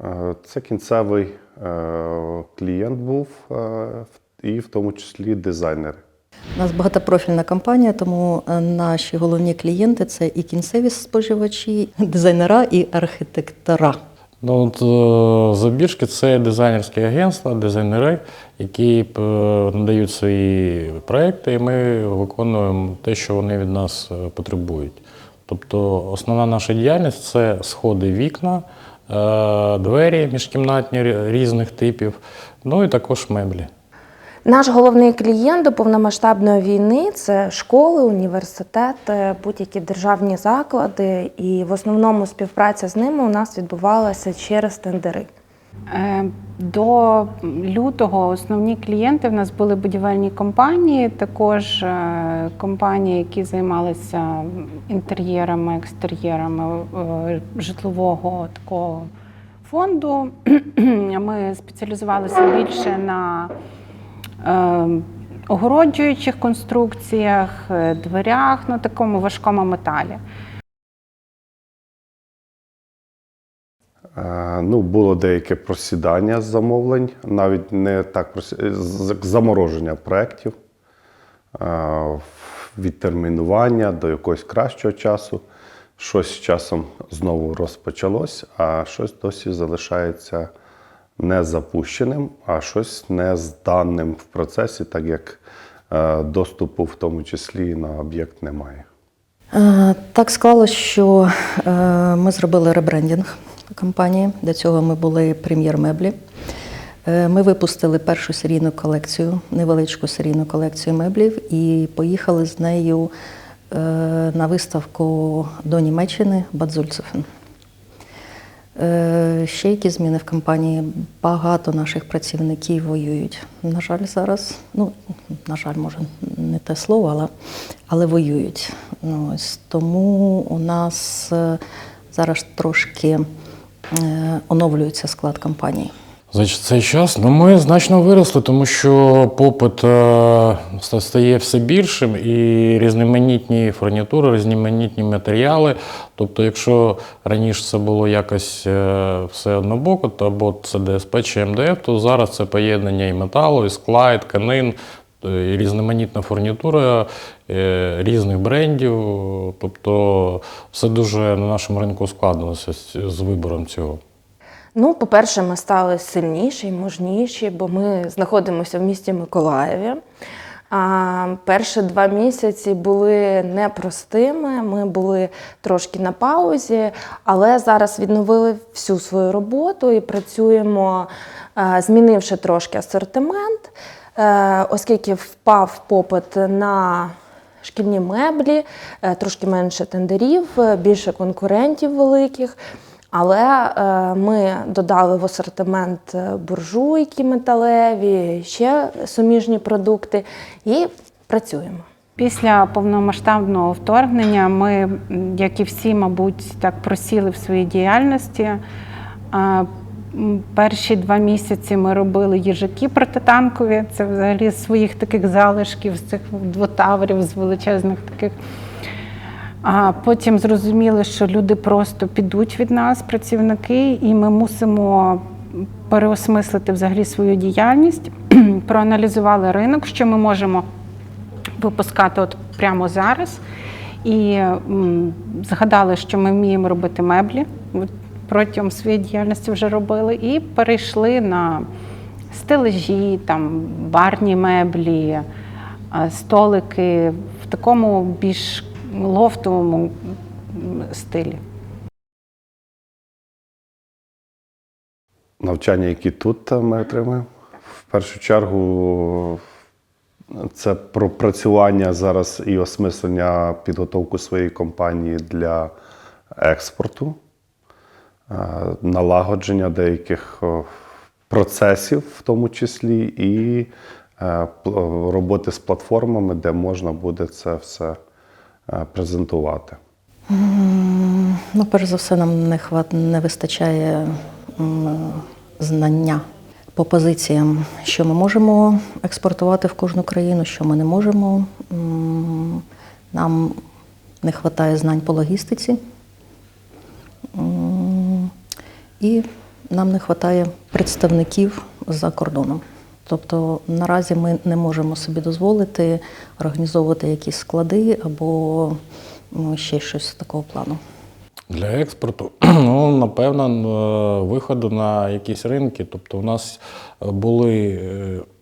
Е, Це кінцевий е, клієнт був, е, і в тому числі дизайнери. У нас багатопрофільна компанія, тому наші головні клієнти це і кінцеві споживачі, дизайнера і архітектора. Ну, от, Забіжки це дизайнерські агентства, дизайнери, які надають свої проекти, і ми виконуємо те, що вони від нас потребують. Тобто основна наша діяльність це сходи вікна, двері міжкімнатні різних типів, ну і також меблі. Наш головний клієнт до повномасштабної війни це школи, університети, будь-які державні заклади. І в основному співпраця з ними у нас відбувалася через тендери. Е, До лютого основні клієнти в нас були будівельні компанії, також е, компанії, які займалися інтер'єрами, екстер'єрами е, житлового такого фонду. Ми спеціалізувалися більше на огороджуючих конструкціях, дверях, ну такому важкому металі. Ну, було деяке просідання замовлень, навіть не так просі- замороження проєктів, е, відтермінування до якогось кращого часу. Щось з часом знову розпочалось, а щось досі залишається не запущеним, а щось не зданим в процесі, так як е, доступу, в тому числі на об'єкт немає. Е, Так склалося, що е, ми зробили ребрендінг компанії. До цього ми були прем'єр меблі. Е, Ми випустили першу серійну колекцію, невеличку серійну колекцію меблів, і поїхали з нею е, на виставку до Німеччини Бадзульцефен. Е, Ще які зміни в компанії? Багато наших працівників воюють. На жаль, зараз, ну, на жаль, може, не те слово, але, але воюють. Ну, ось, тому у нас зараз трошки оновлюється склад компанії. За цей час ну, ми значно виросли, тому що попит е, стає все більшим і різноманітні фурнітури, різноманітні матеріали. Тобто, якщо раніше це було якось е, все однобоко, то або це ДСП чи МДФ, то зараз це поєднання і металу, і скла, і тканин, е, різноманітна фурнітура е, різних брендів. Тобто, все дуже на нашому ринку ускладнилося з, вибором цього. Ну, по-перше, ми стали сильніші, мужніші, бо ми знаходимося в місті Миколаєві. А, перші два місяці були непростими. Ми були трошки на паузі, але зараз відновили всю свою роботу і працюємо, е, змінивши трошки асортимент, Е, оскільки впав попит на шкільні меблі, е, трошки менше тендерів, е, більше конкурентів великих. Але е, ми додали в асортимент е, буржуйки металеві, ще суміжні продукти і працюємо. Після повномасштабного вторгнення ми, як і всі, мабуть, так просіли в своїй діяльності. Перші два місяці ми робили їжаки протитанкові. Це взагалі з своїх таких залишків, з цих двотаврів, з величезних таких. А потім зрозуміли, що люди просто підуть від нас, працівники, і ми мусимо переосмислити взагалі свою діяльність. Проаналізували ринок, що ми можемо випускати от прямо зараз. І згадали, що ми вміємо робити меблі. От Протягом своєї діяльності вже робили, і перейшли на стележі, там, барні меблі, столики в такому більш лофтовому стилі. навчання, які тут е, ми отримуємо. В першу чергу це пропрацювання зараз і осмислення підготовку своєї компанії для експорту, е, налагодження деяких процесів, в тому числі, і е, роботи з платформами, де можна буде це все е, презентувати. Ну, перш за все, нам не хват не вистачає знання по позиціям, що ми можемо експортувати в кожну країну, що ми не можемо. Нам не вистачає знань по логістиці. І нам не вистачає представників за кордоном. Тобто наразі ми не можемо собі дозволити організовувати якісь склади або ну, ще щось такого плану. Для експорту, ну, напевно, е, виходу на якісь ринки. Тобто, у нас е, були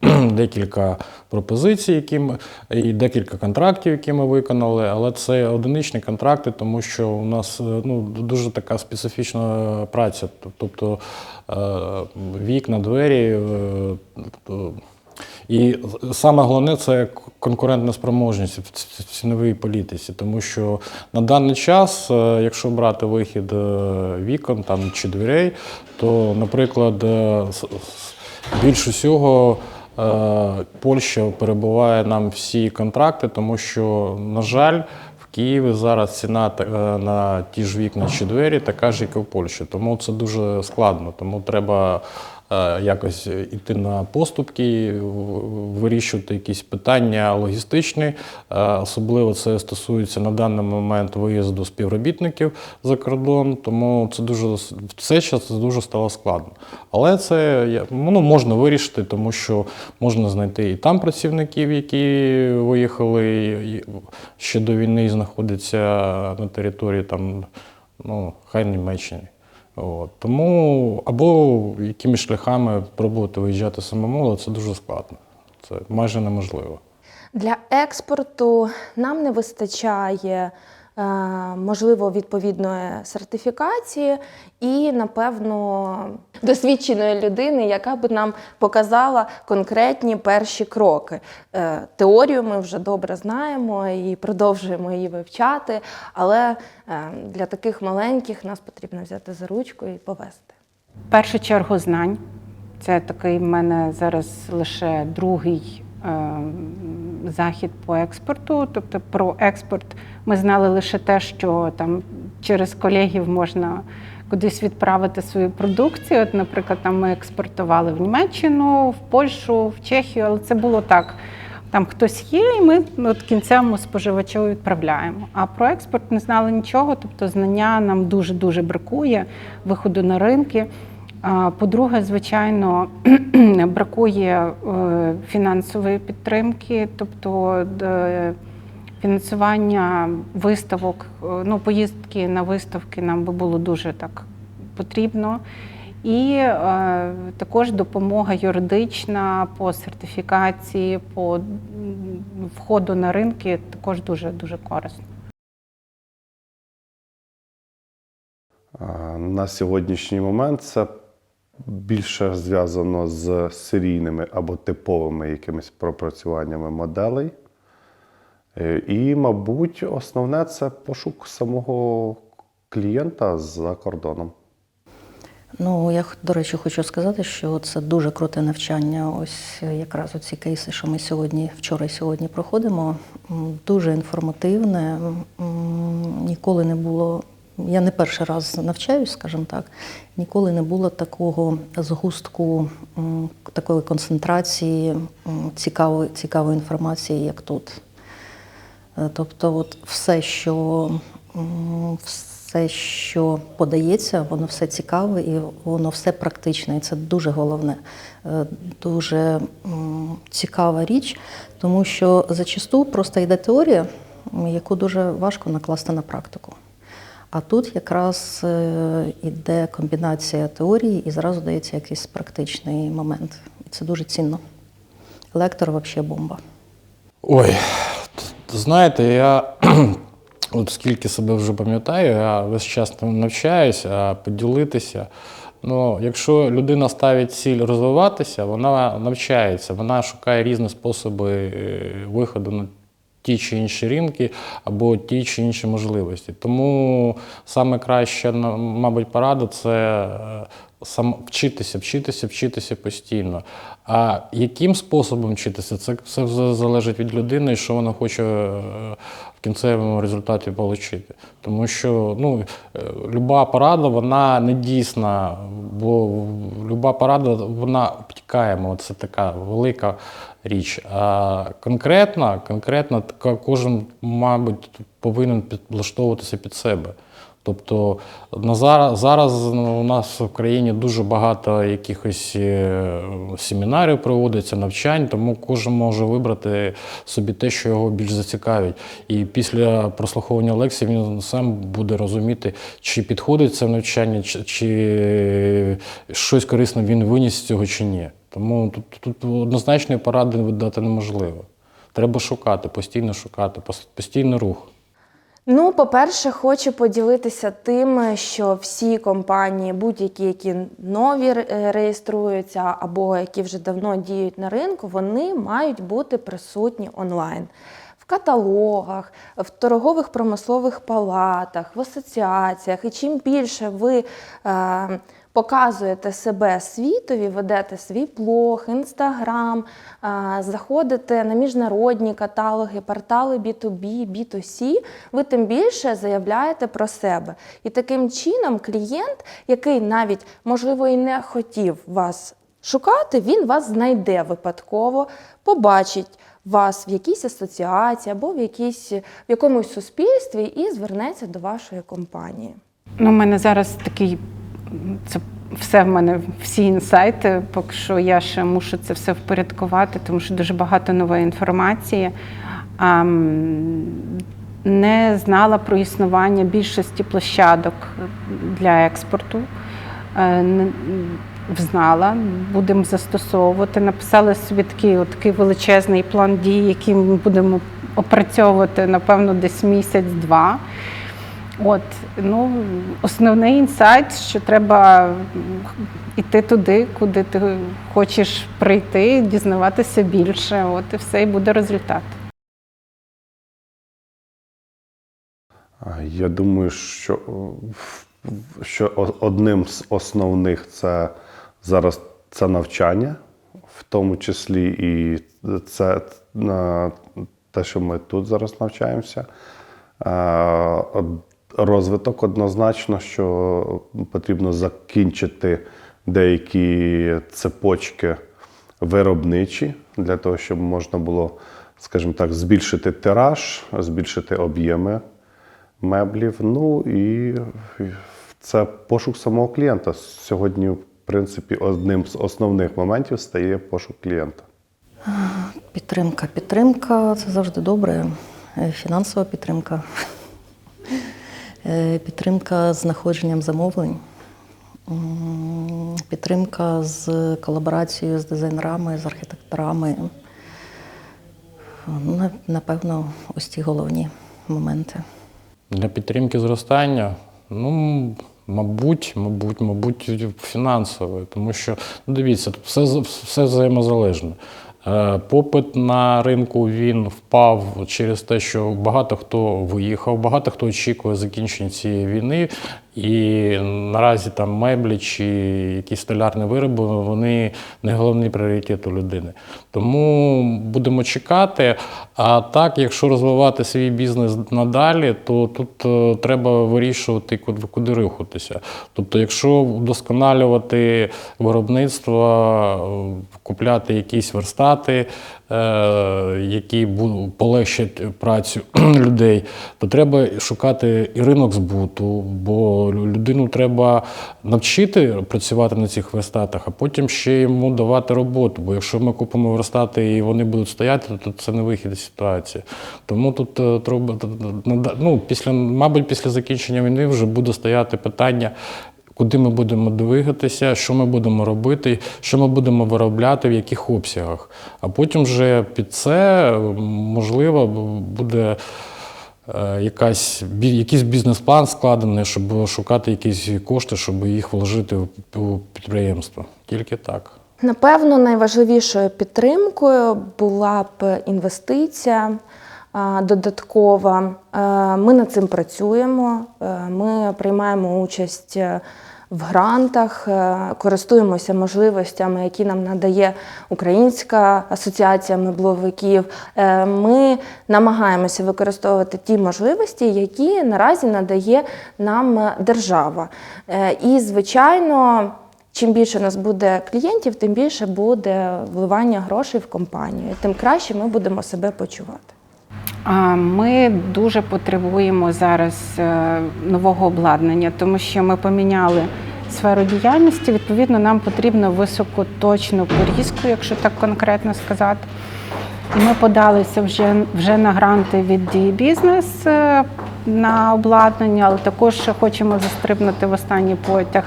е, декілька пропозицій, які ми, і декілька контрактів, які ми виконали, але це одиничні контракти, тому що у нас ну, дуже така специфічна праця. Тобто вікна, двері. тобто, і саме головне це конкурентна спроможність в ціновій політиці, тому що на даний час, е, якщо брати вихід е, вікон там, чи дверей, то, наприклад, е, більш усього Польща перебуває нам всі контракти, тому що, на жаль, в Києві зараз ціна на ті ж вікна чи двері така ж, як і в Польщі. Тому це дуже складно. Тому треба якось йти на поступки, вирішувати якісь питання логістичні. Е, Особливо це стосується на даний момент виїзду співробітників за кордон, тому це дуже в цей час це дуже стало складно. Але це ну, можна вирішити, тому що можна знайти і там працівників, які виїхали і ще до війни і знаходяться на території там, ну, хай Німеччини. От. Тому або якимись шляхами пробувати виїжджати самому, але це дуже складно. Це майже неможливо. Для експорту нам не вистачає, е, можливо, відповідної сертифікації і, напевно, досвідченої людини, яка би нам показала конкретні перші кроки. Е, Теорію ми вже добре знаємо і продовжуємо її вивчати, але е, для таких маленьких нас потрібно взяти за ручку і повести. Першу чергу знань. Це такий в мене зараз лише другий е, захід по експорту. Тобто про експорт ми знали лише те, що там через колегів можна кудись відправити свою продукцію. От, наприклад, там ми експортували в Німеччину, в Польщу, в Чехію, але це було так. Там хтось є, і ми от кінцевому споживачу відправляємо. А про експорт не знали нічого, тобто знання нам дуже дуже бракує виходу на ринки. По-друге, звичайно, бракує е, фінансової підтримки, тобто д- фінансування виставок, е, ну, поїздки на виставки нам би було дуже так потрібно. І е, також допомога юридична по сертифікації, по входу на ринки також дуже дуже корисно. На сьогоднішній момент це більше зв'язано з серійними або типовими якимись пропрацюваннями моделей. Е, І, мабуть, основне це пошук самого клієнта за кордоном. Ну, я, до речі, хочу сказати, що це дуже круте навчання. Ось е, якраз оці кейси, що ми сьогодні, вчора і сьогодні проходимо, дуже інформативне. Ніколи не було. Я не перший раз навчаюсь, скажімо так. Ніколи не було такого згустку, такої концентрації цікавої, цікавої інформації, як тут. Е, Тобто, от все, що все, що подається, воно все цікаве і воно все практичне. І це дуже головне, Е, дуже цікава річ, тому що зачасту просто йде теорія, яку дуже важко накласти на практику. А тут якраз е, іде комбінація теорії і зразу дається якийсь практичний момент. І це дуже цінно. Лектор взагалі бомба. Ой, знаєте, я от скільки себе вже пам'ятаю, я весь час навчаюся, поділитися. Ну, якщо людина ставить ціль розвиватися, вона навчається, вона шукає різні способи е, виходу на ті чи інші ринки або ті чи інші можливості. Тому саме краща, мабуть, порада це е, сам вчитися, вчитися, вчитися постійно. А яким способом вчитися, це все залежить від людини, що вона хоче е, в кінцевому результаті отримати. Тому що ну, е, люба порада, вона не дійсна, бо люба порада вона обтікаємо. Це така велика річ. А конкретно, конкретно кожен, мабуть, повинен підлаштовуватися під себе. Тобто на зараз, зараз ну, у нас в країні дуже багато якихось е, семінарів проводиться, навчань, тому кожен може вибрати собі те, що його більш зацікавить. І після прослуховування лекції він сам буде розуміти, чи підходить це навчання, чи, чи щось корисне він виніс з цього чи ні. Тому тут, тут однозначної поради дати неможливо. Треба шукати, постійно шукати, пос- постійний рух. Ну, по-перше, хочу поділитися тим, що всі компанії, будь-які, які нові реєструються або які вже давно діють на ринку, вони мають бути присутні онлайн. Каталогах, в торгових промислових палатах, в асоціаціях. І чим більше ви е, показуєте себе світові, ведете свій блог, інстаграм, е, заходите на міжнародні каталоги, портали B2B, B2C, ви тим більше заявляєте про себе. І таким чином клієнт, який навіть, можливо, і не хотів вас шукати, він вас знайде випадково, побачить вас в якійсь асоціації або в, якійсь, в якомусь суспільстві і звернеться до вашої компанії. Ну, у мене зараз такий, це все в мене, всі інсайти, поки що я ще мушу це все впорядкувати, тому що дуже багато нової інформації. Не знала про існування більшості площадок для експорту. Взнала, будемо застосовувати. Написали собі такий, такий величезний план дій, який ми будемо опрацьовувати, напевно, десь місяць-два. От, ну, основний інсайт, що треба йти туди, куди ти хочеш прийти, дізнаватися більше. От і все, і буде результат. Я думаю, що, що одним з основних це зараз це навчання, в тому числі і це е, те, що ми тут зараз навчаємося. Е, Розвиток однозначно, що потрібно закінчити деякі цепочки виробничі для того, щоб можна було, скажімо так, збільшити тираж, збільшити об'єми меблів. Ну і це пошук самого клієнта. Сьогодні, в принципі, одним з основних моментів стає пошук клієнта. Підтримка. Підтримка це завжди добре. Е, Фінансова підтримка. Е, Підтримка з знаходженням замовлень. Підтримка з колаборацією з дизайнерами, з архітекторами. Ну, Напевно, ось ті головні моменти. Для підтримки зростання, ну, мабуть, мабуть, мабуть, фінансовою, тому що ну, дивіться, все, все взаємозалежно. Е, Попит на ринку він впав через те, що багато хто виїхав, багато хто очікує закінчення цієї війни, і наразі там меблі чи якісь столярні вироби вони не головний пріоритет у людини. Тому будемо чекати. А так, якщо розвивати свій бізнес надалі, то тут е, треба вирішувати, куди, рухатися. Тобто, якщо вдосконалювати виробництво, е, купляти якісь верстати, які бу- полегшать працю людей, то треба шукати і ринок збуту, бо людину треба навчити працювати на цих верстатах, а потім ще йому давати роботу. Бо якщо ми купимо верстати і вони будуть стояти, то це не вихід із ситуації. Тому тут е, треба ну, після, мабуть, після закінчення війни вже буде стояти питання. Куди ми будемо двигатися, що ми будемо робити, що ми будемо виробляти, в яких обсягах. А потім вже під це можливо буде е, якась, якийсь бізнес-план складений, щоб шукати якісь кошти, щоб їх вложити у підприємство. Тільки так. Напевно, найважливішою підтримкою була б інвестиція додаткова. Е, Ми над цим працюємо. Е, Ми приймаємо участь е, в грантах, користуємося можливостями, які нам надає Українська асоціація мебловиків. Ми намагаємося використовувати ті можливості, які наразі надає нам держава. І, звичайно, Чим більше у нас буде клієнтів, тим більше буде вливання грошей в компанію, тим краще ми будемо себе почувати. Ми дуже потребуємо зараз е, нового обладнання, тому що ми поміняли сферу діяльності. Відповідно, нам потрібно високоточну порізку, якщо так конкретно сказати. І ми подалися вже, вже на гранти від «Дії Бізнес е, на обладнання, але також хочемо застрибнути в останній потяг,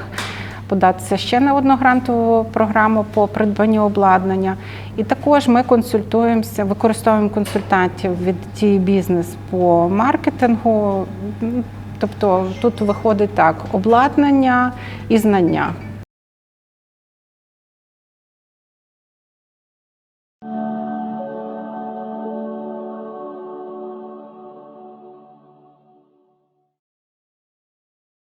податися ще на одну грантову програму по придбанню обладнання. І також ми консультуємося, використовуємо консультантів від «Дії Бізнес по маркетингу. Тобто тут виходить так: обладнання і знання.